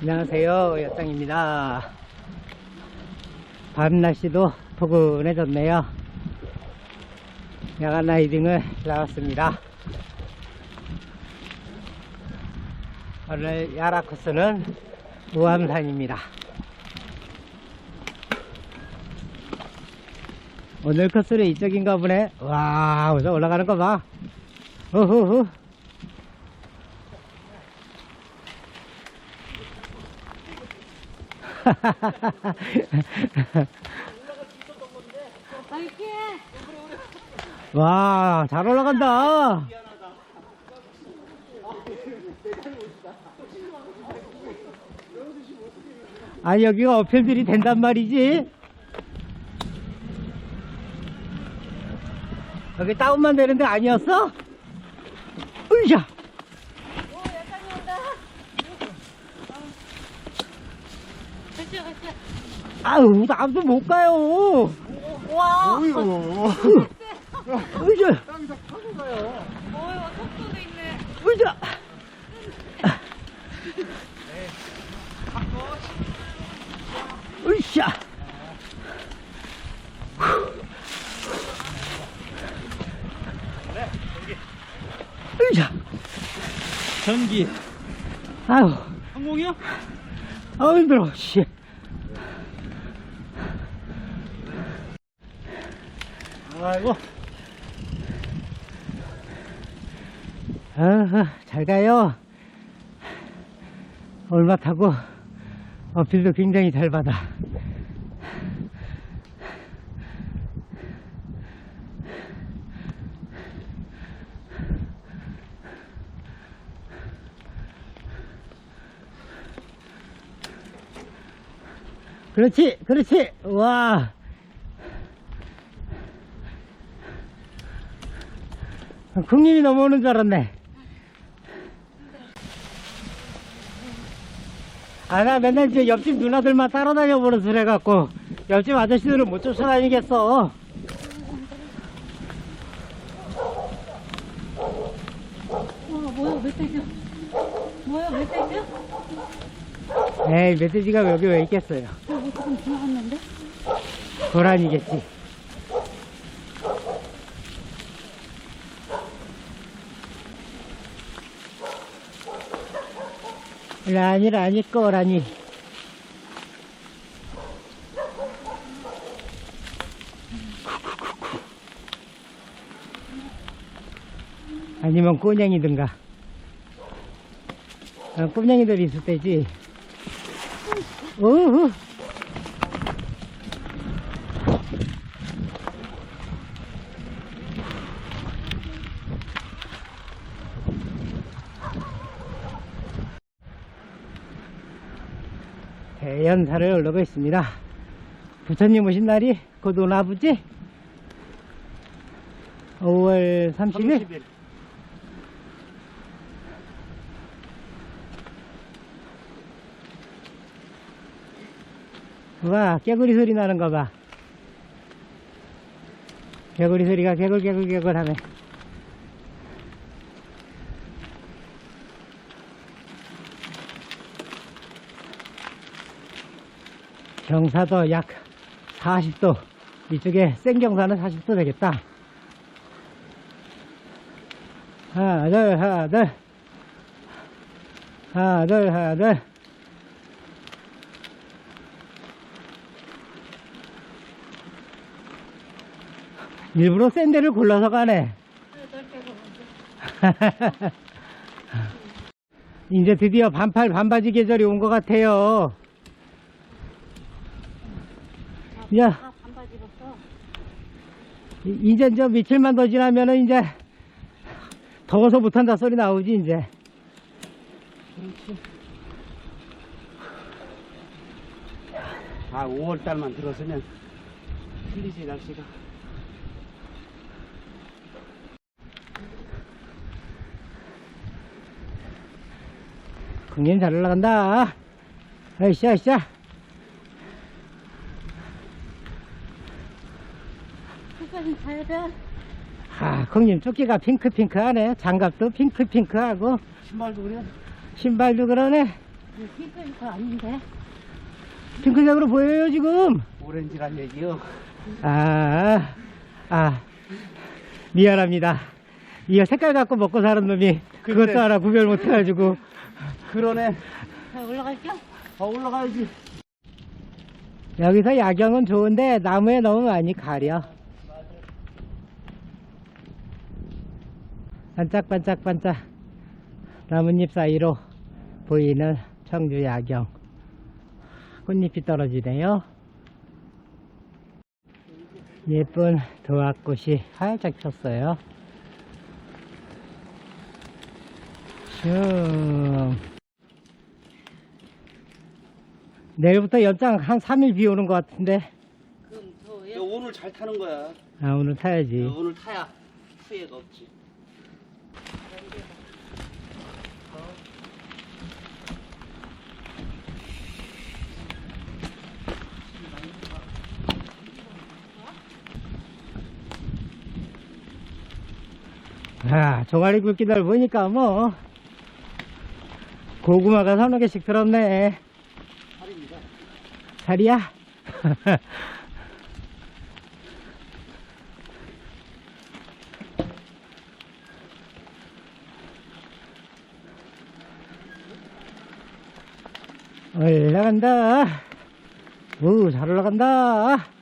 안녕하세요. 여땅입니다. 밤 날씨도 포근해졌네요. 야간 라이딩을 나왔습니다. 오늘 야라 코스는 우암산입니다. 오늘 코스는 이쪽인가 보네. 와, 우선 올라가는 거 봐. 어허허. 와, 잘 올라간다. 아, 여기가 어필들이 된단 말이지? 여기 다운만 되는데 아니었어? 으쌰! 아유, 나도 못 가요. 와, 어이구. 으쌰! 땅에서 타고 가요. 어이구, 속도도 있네. 으쌰! 으쌰! 으쌰! 전기. 아유, 항공이요? 아우 힘들어, 씨. 아이고. 아, 잘 가요. 얼마 타고 어필도 굉장히 잘 받아. 그렇지, 그렇지. 와. 국립이 넘어오는 줄 알았네. 아, 나 맨날 저 옆집 누나들만 따라다녀 보는 소리 해갖고, 옆집 아저씨들은 못 쫓아다니겠어. 와, 뭐야, 멧돼지. 뭐야, 멧돼지? 에이, 멧돼지가 여기 왜 있겠어요. 어, 뭐 조금 지나갔는데? 고란이겠지. 라니, 라니, 꼬라니. 아니면 꼬냥이든가. 아, 꼬냥이들 있을 때지. 어후. 대연사를 올라고 있습니다. 부처님 오신 날이 곧 오나 보지? 5월 30일? 30일. 와, 깨구리 소리 나는 거 봐. 개구리 소리가 개굴, 개굴, 개굴 하네. 경사도 약 40도. 이쪽에 생경사는 40도 되겠다. 하나, 둘, 하나, 둘. 하나, 둘, 하나, 둘. 일부러 센 데를 골라서 가네. 이제 드디어 반팔 반바지 계절이 온 것 같아요. 야, 아, 반바지 이제 저 며칠만 더 지나면은 이제 더워서 못한다 소리 나오지 이제. 아, 5월 달만 들어서면 풀리지 날씨가. 공연 잘 올라간다. 아이씨, 아이씨. 800? 아, 형님 조끼가 핑크핑크하네. 장갑도 핑크핑크하고 신발도 그래? 신발도 그러네. 그 핑크핑크 아닌데? 핑크색으로 보여요 지금. 오렌지란 얘기요. 아, 아, 미안합니다. 이거 색깔 갖고 먹고 사는 놈이 근데- 그것도 알아 구별 못해가지고. 그러네. 올라갈게요. 어, 올라가야지. 여기서 야경은 좋은데 나무에 너무 많이 가려. 반짝반짝반짝 나뭇잎 사이로 보이는 청주 야경. 꽃잎이 떨어지네요. 예쁜 도화꽃이 활짝 폈어요. 슝. 내일부터 연장 한 3일 비 오는 것 같은데. 그럼 야, 더워요? 오늘 잘 타는 거야. 아, 오늘 타야지. 야, 오늘 타야 후회가 없지. 아, 종아리 굵기들 보니까 뭐, 고구마가 서너 개씩 들었네. 살입니다. 살이야? 올라간다. 오, 잘 올라간다.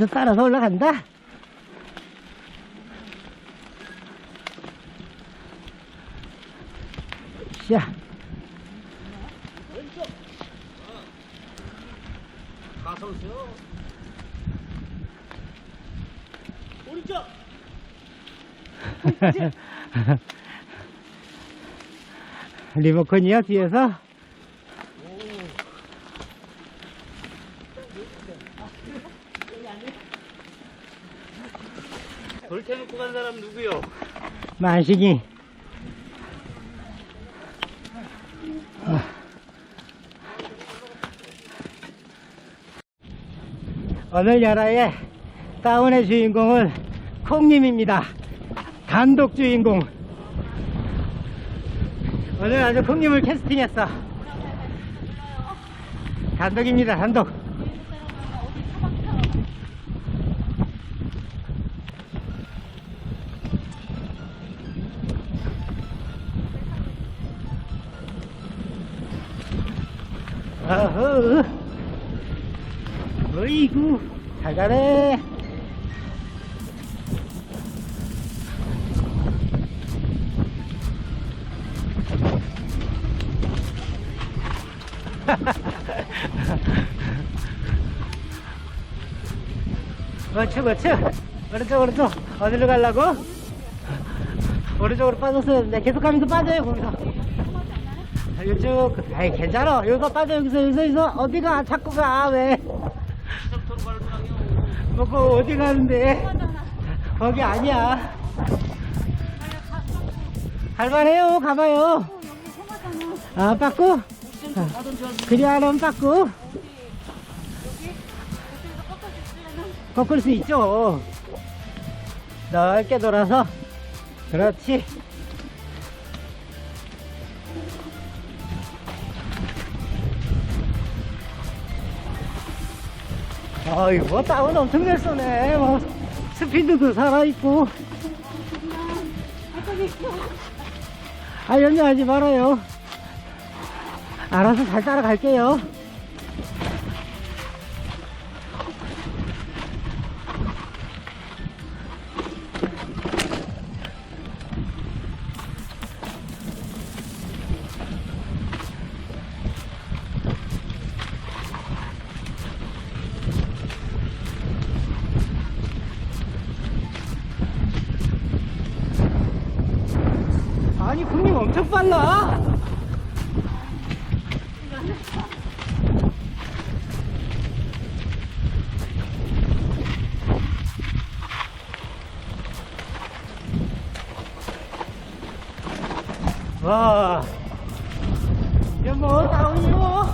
나도 따라서 올라간다. 자, 가서 오세요. 오른쪽. 리모컨이야, 뒤에서? 돌 태놓고 간 사람 누구요? 만식이. 오늘 열화의 다운의 주인공은 콩님입니다. 단독 주인공. 오늘 아주 콩님을 캐스팅했어. 단독입니다, 단독. 잘 가네. 그렇죠, 그렇죠. 오른쪽, 오른쪽. 어디로 가려고? 오른쪽으로 빠졌어야 되는데, 계속 가면서 빠져요, 거기서. 아, 이쪽, 아이, 괜찮아. 여기서 빠져, 여기서, 여기서, 여기서. 어디가? 자꾸 가, 왜? 먹고 어디 가는데? 거기 아니야. 갈만해요, 가봐요. 아, 빠꾸? 그리 하면 빠꾸? 꺾을 수 있죠. 넓게 돌아서. 그렇지. 아이고, 뭐 다운 엄청 잘 쏘네. 뭐, 스피드도 살아있고. 아, 연주하지 말아요. 알아서 잘 따라갈게요. 엄청 빨라. 와. 이게 뭐, 다운이요?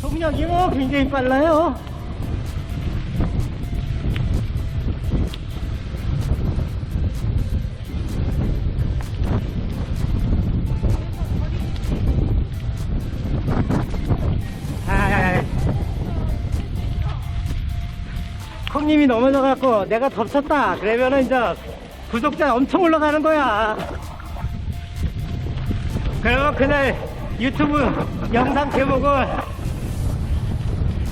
속력이 뭐 굉장히 빨라요. 콩님이 넘어져갖고 내가 덮쳤다. 그러면은 이제 구독자 엄청 올라가는 거야. 그러면 그날 유튜브 영상 제목을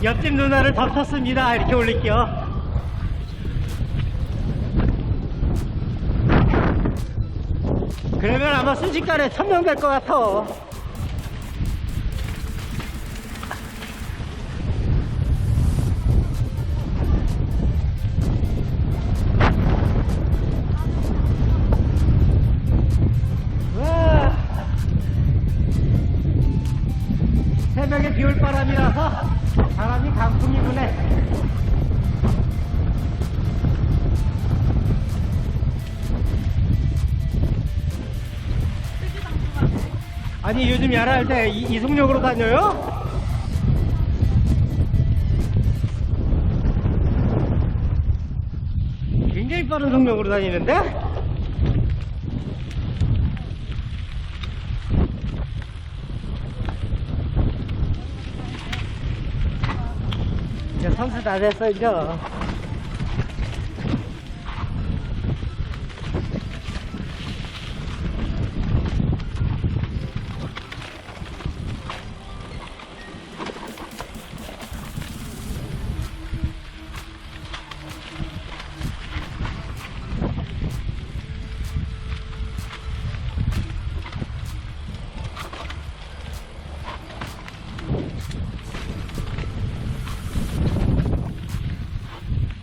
옆집 누나를 덮쳤습니다. 이렇게 올릴게요. 그러면 아마 순식간에 천명 될 것 같아. 아니 요즘 야라할 때 이, 이속력으로 다녀요? 굉장히 빠른 속력으로 다니는데? 이제 선수 다 됐어 이제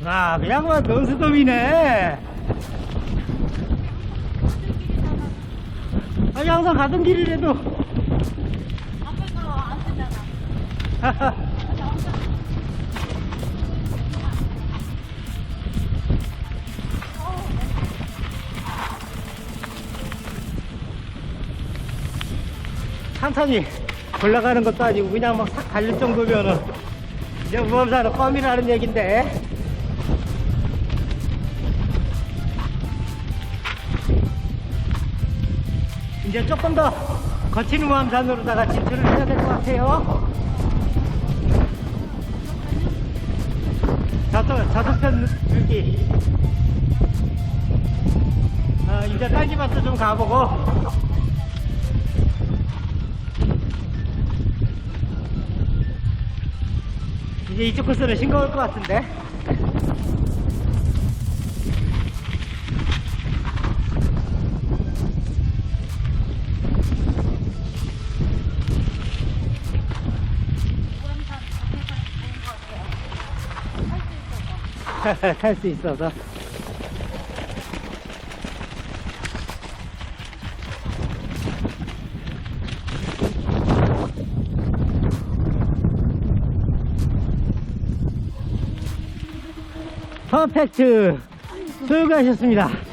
와 그냥 뭐 논스톱이네 아니 항상 가던 길이라도 앞에 거안 쓰잖아. 천천히 올라가는 것도 아니고 그냥 막 싹 달릴 정도면은 이제 우범사는 껌이라는 얘긴데 이제 조금 더 거친 우암산으로다가 진출을 해야 될 것 같아요. 저쪽, 저쪽편 여기. 아, 이제 딸기밭도 좀 가보고. 이제 이쪽 코스는 싱거울 것 같은데. 탈 수 있어서. 퍼펙트 수고하셨습니다.